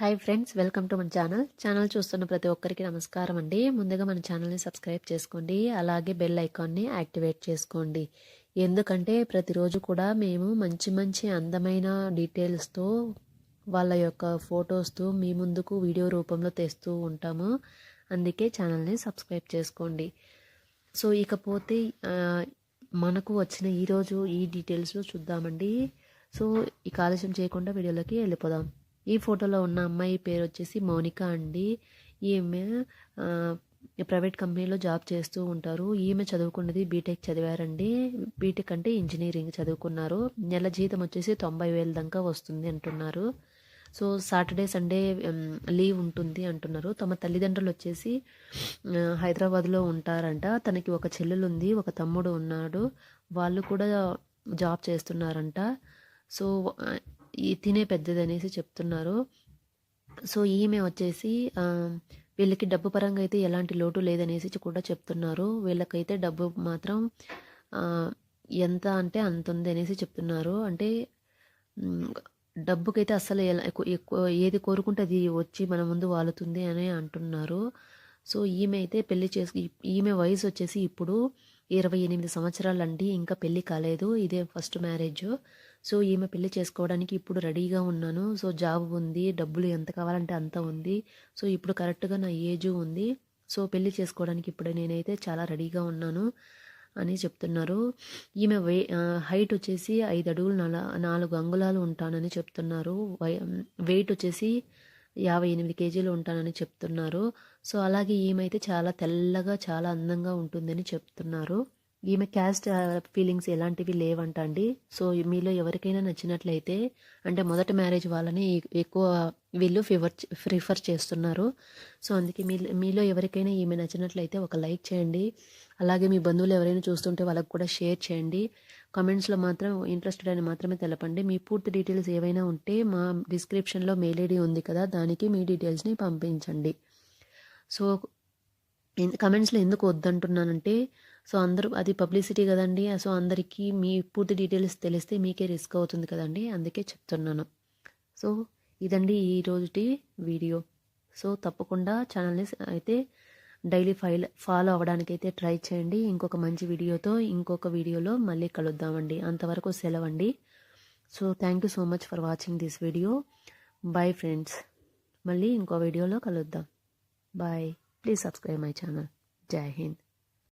Hi friends welcome to మన channel channel చూస్తున్న ప్రతి ఒక్కరికి నమస్కారం అండి. ముందుగా మన ఛానల్ని సబ్స్క్రైబ్ చేసుకోండి. అలాగే బెల్ ఐకాన్ని యాక్టివేట్ చేసుకోండి. ఎందుకంటే ప్రతిరోజు కూడా మేము మంచి మంచి అందమైన డీటెయిల్స్తో వాళ్ళ యొక్క ఫొటోస్తో మీ ముందుకు వీడియో రూపంలో తెస్తూ ఉంటాము. అందుకే ఛానల్ని సబ్స్క్రైబ్ చేసుకోండి. సో ఇకపోతే మనకు వచ్చిన ఈరోజు ఈ డీటెయిల్స్ చూద్దామండి. సో ఈ ఆలస్యం చేయకుండా వీడియోలోకి వెళ్ళిపోదాం. ఈ ఫోటోలో ఉన్న అమ్మాయి పేరు వచ్చేసి మౌనిక అండి. ఈమె ప్రైవేట్ కంపెనీలో జాబ్ చేస్తూ ఉంటారు. ఈమె చదువుకున్నది బీటెక్ చదివారండి. బీటెక్ అంటే ఇంజనీరింగ్ చదువుకున్నారు. నెల జీతం వచ్చేసి తొంభై వేల దాకా వస్తుంది అంటున్నారు. సో సాటర్డే సండే లీవ్ ఉంటుంది అంటున్నారు. తమ తల్లిదండ్రులు వచ్చేసి హైదరాబాద్లో ఉంటారంట. తనకి ఒక చెల్లెలు ఉంది ఒక తమ్ముడు ఉన్నాడు. వాళ్ళు కూడా జాబ్ చేస్తున్నారంట. సో ఈ తినే పెద్దది అనేసి చెప్తున్నారు. సో ఈమె వచ్చేసి వీళ్ళకి డబ్బు పరంగా అయితే ఎలాంటి లోటు లేదనేసి కూడా చెప్తున్నారు. వీళ్ళకైతే డబ్బు మాత్రం ఎంత అంటే అంత ఉంది అనేసి చెప్తున్నారు. అంటే డబ్బుకైతే అస్సలు ఎలా ఎక్కువ ఏది కోరుకుంటే అది వచ్చి మన ముందు వాలుతుంది అని అంటున్నారు. సో ఈమె అయితే పెళ్ళి చేసు ఈమె వయసు వచ్చేసి ఇప్పుడు ఇరవై ఎనిమిది సంవత్సరాలు అండి ఇంకా పెళ్ళి కాలేదు. ఇదే ఫస్ట్ మ్యారేజ్. సో ఈమె పెళ్ళి చేసుకోవడానికి ఇప్పుడు రెడీగా ఉన్నాను. సో జాబ్ ఉంది డబ్బులు ఎంత కావాలంటే అంత ఉంది. సో ఇప్పుడు కరెక్ట్గా నా ఏజ్ ఉంది. సో పెళ్ళి చేసుకోవడానికి ఇప్పుడు నేనైతే చాలా రెడీగా ఉన్నాను అని చెప్తున్నారు. ఈమె వే హైట్ వచ్చేసి ఐదు అడుగులు నల నాలుగు అంగుళాలు ఉంటానని చెప్తున్నారు. వెయిట్ వచ్చేసి యాభై ఎనిమిది కేజీలు ఉంటానని చెప్తున్నారు. సో అలాగే ఈమె అయితే చాలా తెల్లగా చాలా అందంగా ఉంటుందని చెప్తున్నారు. ఈమె క్యాస్ట్ ఫీలింగ్స్ ఎలాంటివి లేవంట అండి. సో మీలో ఎవరికైనా నచ్చినట్లయితే అంటే మొదటి మ్యారేజ్ వాళ్ళని ఎక్కువ వీళ్ళు ఫివర్ ప్రిఫర్ చేస్తున్నారు. సో అందుకే మీ మీలో ఎవరికైనా ఈమె నచ్చినట్లయితే ఒక లైక్ చేయండి. అలాగే మీ బంధువులు ఎవరైనా చూస్తుంటే వాళ్ళకు కూడా షేర్ చేయండి. కమెంట్స్లో మాత్రం ఇంట్రెస్టెడ్ అని మాత్రమే తెలపండి. మీ పూర్తి డీటెయిల్స్ ఏవైనా ఉంటే మా డిస్క్రిప్షన్లో మెయిల్ ఐడి ఉంది కదా దానికి మీ డీటెయిల్స్ని పంపించండి. సో కమెంట్స్లో ఎందుకు వద్దంటున్నానంటే సో అందరూ అది పబ్లిసిటీ కదండి సో అందరికీ మీ పూర్తి డీటెయిల్స్ తెలిస్తే మీకే రిస్క్ అవుతుంది కదండి అందుకే చెప్తున్నాను. సో ఇదండి ఈ రోజుటి వీడియో. సో తప్పకుండా ఛానల్ని అయితే డైలీ ఫైల్ ఫాలో అవ్వడానికి అయితే ట్రై చేయండి. ఇంకొక మంచి వీడియోతో ఇంకొక వీడియోలో మళ్ళీ కలుద్దామండి. అంతవరకు సెలవండి. So thank you so much for watching this video. Bye friends. మళ్ళీ ఇంకో వీడియోలో కలుద్దాం. Bye. Please subscribe my channel Jai Hind